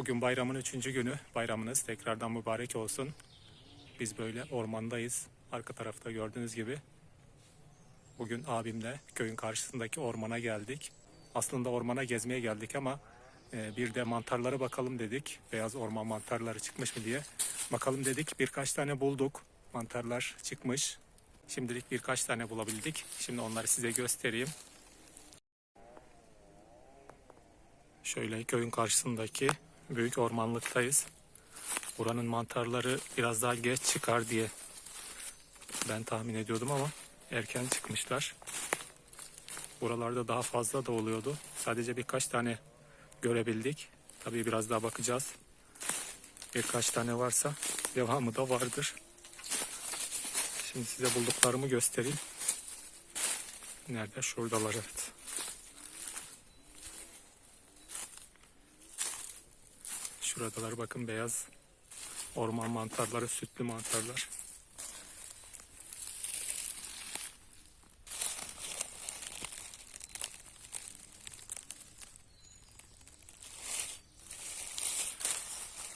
Bugün bayramın üçüncü günü. Bayramınız tekrardan mübarek olsun. Biz böyle ormandayız. Arka tarafta gördüğünüz gibi. Bugün abimle köyün karşısındaki ormana geldik. Aslında ormana gezmeye geldik ama e, bir de mantarlara bakalım dedik. Beyaz orman mantarları çıkmış mı diye. Bakalım dedik. Birkaç tane bulduk. Mantarlar çıkmış. Şimdilik birkaç tane bulabildik. Şimdi onları size göstereyim. Şöyle köyün karşısındaki büyük ormanlıktayız. Buranın mantarları biraz daha geç çıkar diye ben tahmin ediyordum ama erken çıkmışlar. Buralarda daha fazla da oluyordu. Sadece birkaç tane görebildik. Tabii biraz daha bakacağız. Birkaç tane varsa devamı da vardır. Şimdi size bulduklarımı göstereyim. Nerede? Şuradalar evet. Şuradalar bakın beyaz orman mantarları, sütlü mantarlar.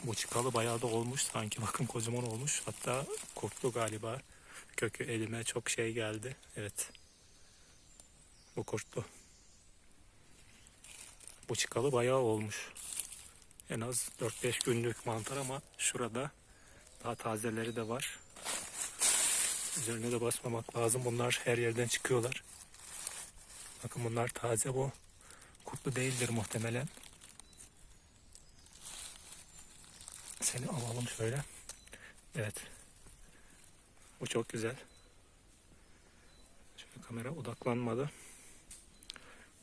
Bu çıkalı bayağı da olmuş sanki bakın kocaman olmuş. Hatta kurtlu galiba. Kökü elime çok şey geldi. Evet. Bu kurtlu. Bu çıkalı bayağı olmuş. En az 4-5 günlük mantar ama şurada daha tazeleri de var. Üzerine de basmamak lazım. Bunlar her yerden çıkıyorlar. Bakın bunlar taze bu. Kurtlu değildir muhtemelen. Seni alalım şöyle. Evet. Bu çok güzel. Şöyle kamera odaklanmadı.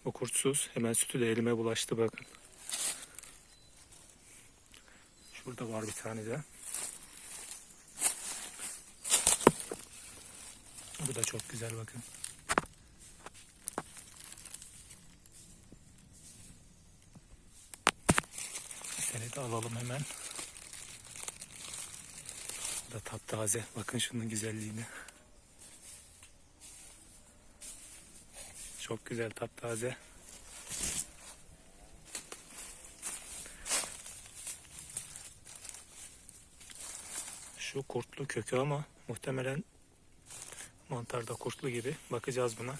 Bu kurtsuz. Hemen sütü de elime bulaştı bakın. Şurada var bir tane de. Bu da çok güzel bakın. Seni de alalım hemen. Bu da taptaze. Bakın şunun güzelliğine. Çok güzel taptaze. Şu kurtlu kökü ama muhtemelen mantar da kurtlu gibi. Bakacağız buna.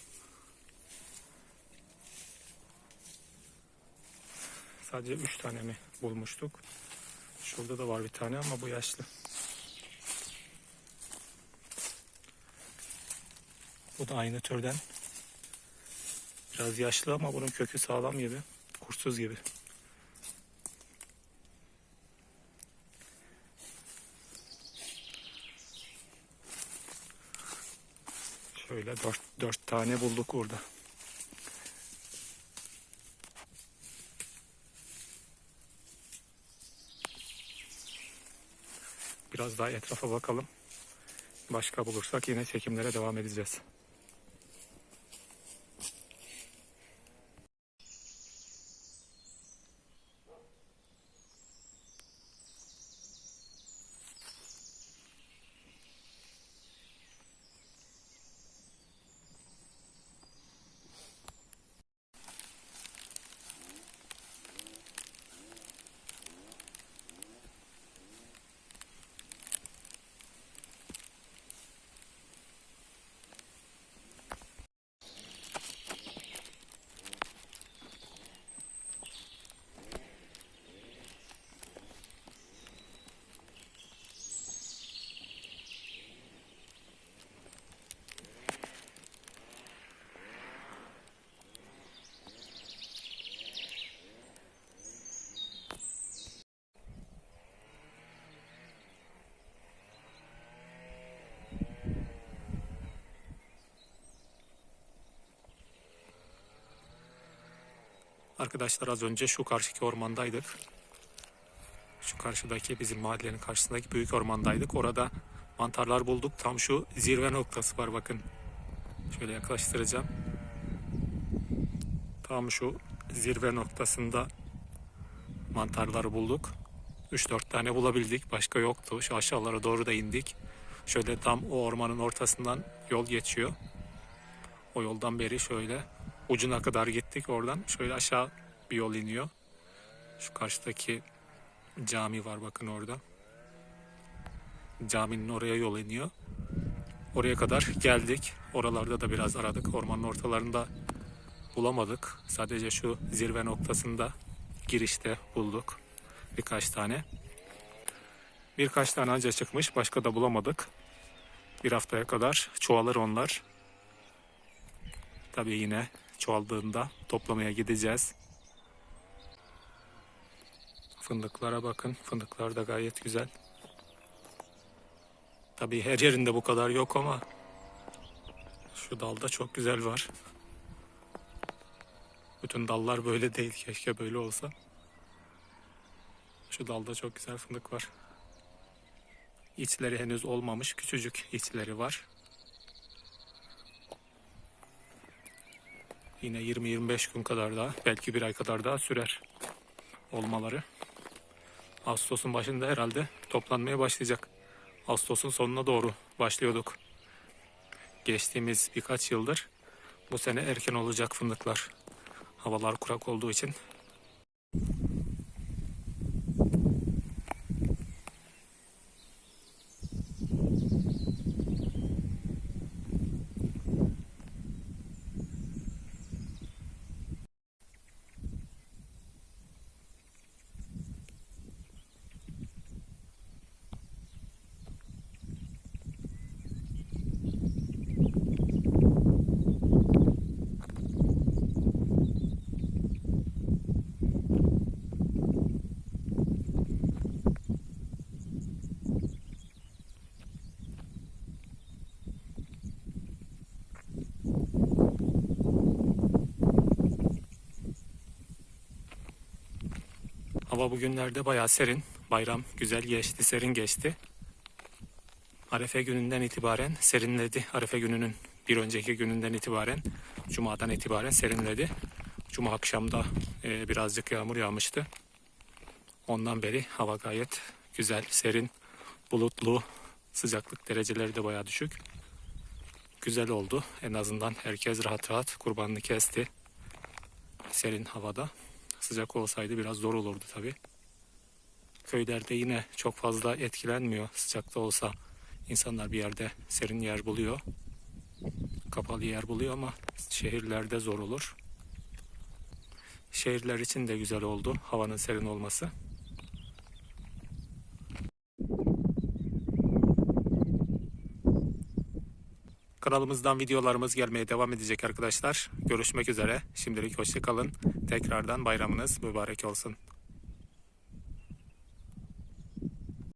Sadece 3 tane mi bulmuştuk? Şurada da var bir tane ama bu yaşlı. Bu da aynı türden. Biraz yaşlı ama bunun kökü sağlam gibi. Kurtsuz gibi. Şöyle dört, dört tane bulduk burada. Biraz daha etrafa bakalım. Başka bulursak yine çekimlere devam edeceğiz. Arkadaşlar az önce şu karşıki ormandaydık. Şu karşıdaki bizim mahallenin karşısındaki büyük ormandaydık. Orada mantarlar bulduk. Tam şu zirve noktası var bakın. Şöyle yaklaştıracağım. Tam şu zirve noktasında mantarları bulduk. 3-4 tane bulabildik. Başka yoktu. Şu aşağılara doğru da indik. Şöyle tam o ormanın ortasından yol geçiyor. O yoldan beri şöyle ucuna kadar gittik oradan. Şöyle aşağı bir yol iniyor. Şu karşıdaki cami var bakın orada. Caminin oraya yol iniyor. Oraya kadar geldik. Oralarda da biraz aradık. Ormanın ortalarında bulamadık. Sadece şu zirve noktasında girişte bulduk birkaç tane. Birkaç tane anca çıkmış. Başka da bulamadık. Bir haftaya kadar çoğalır onlar. Tabii yine çoğaldığında toplamaya gideceğiz. Fındıklara bakın. Fındıklar da gayet güzel. Tabii her yerinde bu kadar yok ama şu dalda çok güzel var. Bütün dallar böyle değil. Keşke böyle olsa. Şu dalda çok güzel fındık var. İçleri henüz olmamış. Küçücük içleri var. Yine 20-25 gün kadar daha, belki bir ay kadar daha sürer olmaları. Ağustos'un başında herhalde toplanmaya başlayacak. Ağustos'un sonuna doğru başlıyorduk. Geçtiğimiz birkaç yıldır bu sene erken olacak fındıklar. Havalar kurak olduğu için Hava bugünlerde bayağı serin. Bayram güzel geçti, serin geçti. Arefe gününden itibaren serinledi. Arefe gününün bir önceki gününden itibaren, Cuma'dan itibaren serinledi. Cuma akşamda e, birazcık yağmur yağmıştı. Ondan beri hava gayet güzel, serin, bulutlu. Sıcaklık dereceleri de bayağı düşük. Güzel oldu. En azından herkes rahat rahat kurbanını kesti. Serin havada. Sıcak olsaydı biraz zor olurdu tabi. Köylerde yine çok fazla etkilenmiyor. Sıcakta olsa insanlar bir yerde serin yer buluyor. Kapalı yer buluyor ama şehirlerde zor olur. Şehirler için de güzel oldu havanın serin olması. Kanalımızdan videolarımız gelmeye devam edecek arkadaşlar. Görüşmek üzere. Şimdilik hoşçakalın. Tekrardan bayramınız mübarek olsun.